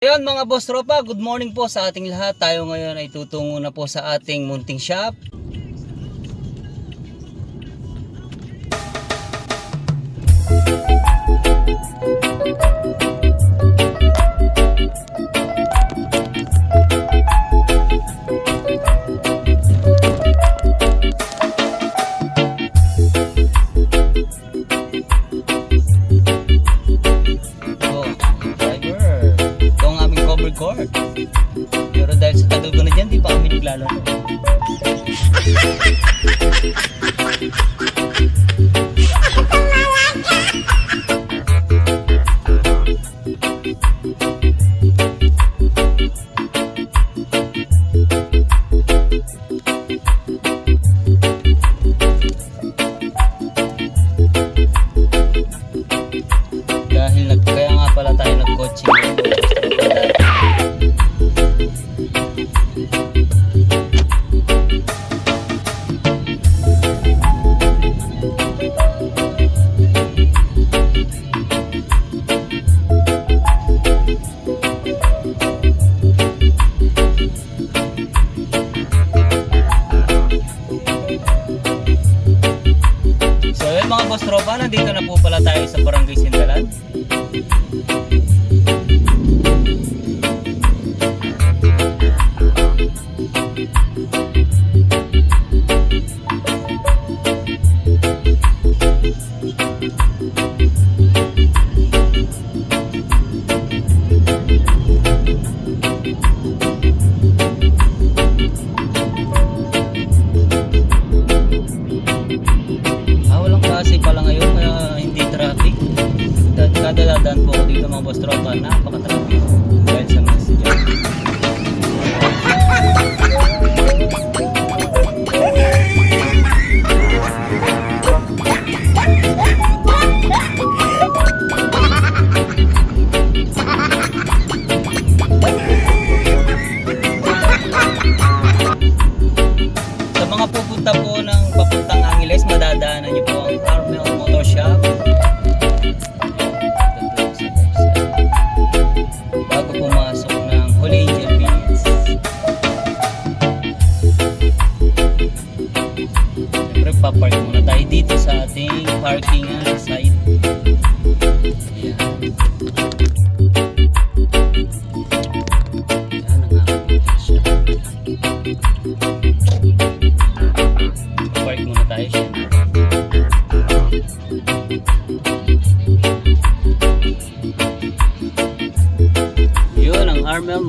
Ayun mga boss tropa, good morning po sa ating lahat. Tayo ngayon ay tutungo na po sa ating munting shop. Mga boss tropa, nandito na po pala tayo sa Barangay Sindalan. Ah,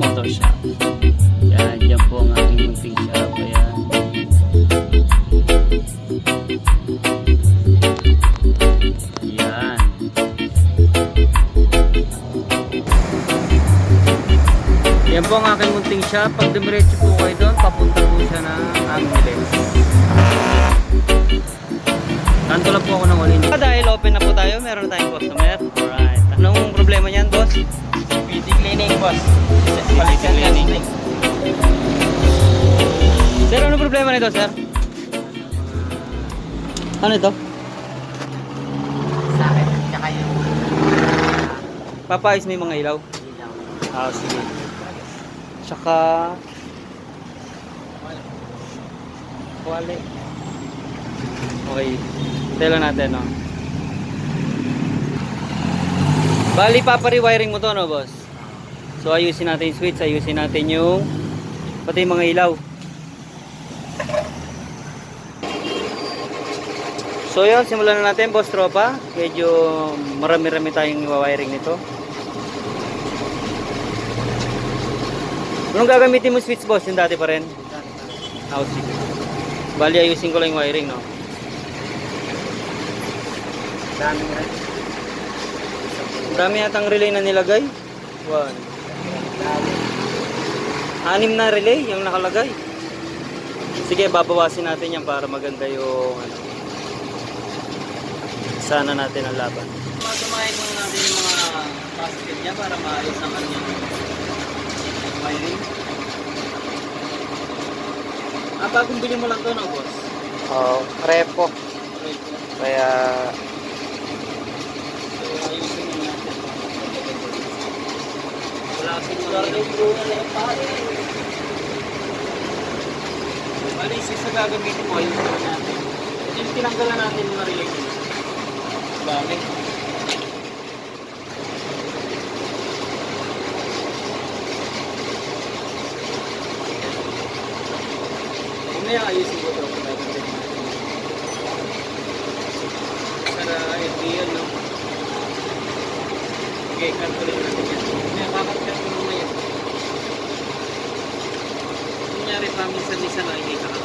Motor Shop. Yan, dyan po ang aking munting shop. Ayan. Yan. Yan po ang aking munting shop. Pag dumiretso po kayo doon, papunta po siya ng Angeles. Kanto lang po ako ng ulin. Dahil open na po tayo, meron na tayong customer. Alright. Anong problema niyan, cleaning, boss. Palitan cleaning. Sir, ano problema nito, sir? Ano ito? Sa akin, tsaka yung Papayos may mga ilaw. ilaw. Ah, sige. Tsaka... Wali. Okay. Tela natin, no? Bali, papariwiring mo to, no, boss? So ayusin natin yung switch, ayusin natin yung pati yung mga ilaw. So yun, simulan na natin boss tropa. Medyo marami-rami tayong wiring nito. Anong gagamitin mo switch boss? Yung dati pa rin? Ah, oh, sige. Bali ayusin ko lang yung wiring no. Dami yatang relay na nilagay. 1, Anim na relay yung nakalagay. Sige, babawasin natin yan para maganda yung ano. Sana natin ang laban. Matumahin muna natin yung mga positive niya para maayos ang ano niya. Wiring. Ah, bagong bili mo lang to, no, boss? Oo, repo. Kaya, So, ayusin muna natin. Wala klase ng Wala rin po na yung pare. Bali, isa sa gagamitin mo, yung ano natin. Yung tinanggalan natin mga relay. Dami. Mamaya ayusin ko ito. Para FBL, no? Okay, calculate natin yan. Mamaya, kakapit ko naman yan. Kunyari pa minsan-minsan nakikita ka.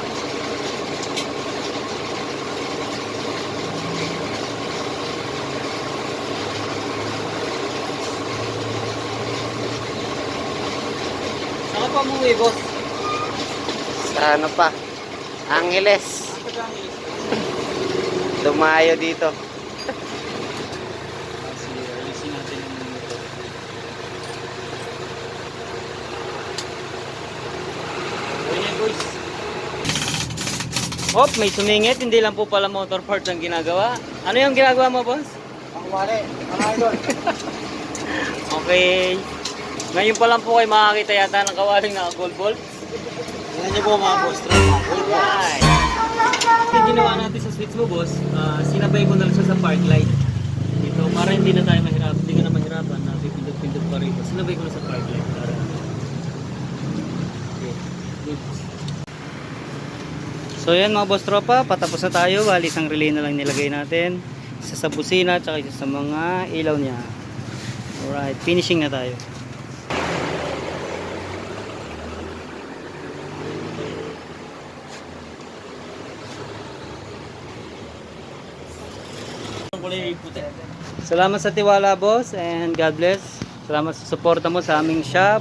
Umuwi, boss? Sa ano pa? Angeles. Eh. Dumayo dito. Hop, may sumingit. Hindi lang po pala motor parts ang ginagawa. Ano yung ginagawa mo, boss? Ang wari, ang idol. Okay. Ngayon pa lang po kayo makakita yata ng kawaling na gold bolt. Tingnan niyo po mga boss. Mga Right. Ito ginawa natin sa switch mo, boss. Ah, sinabay ko na lang siya sa park light. Dito, para hindi na tayo mahirap, hindi ka na mahirapan na pipindot-pindot pa rito. Sinabay ko na sa park light. Para... Okay. So yan mga boss tropa, patapos na tayo. Bali isang relay na lang nilagay natin. Isa sa busina, isa sa mga ilaw niya. Alright, finishing na tayo. Salamat sa tiwala boss and God bless. Salamat sa suporta mo sa aming shop.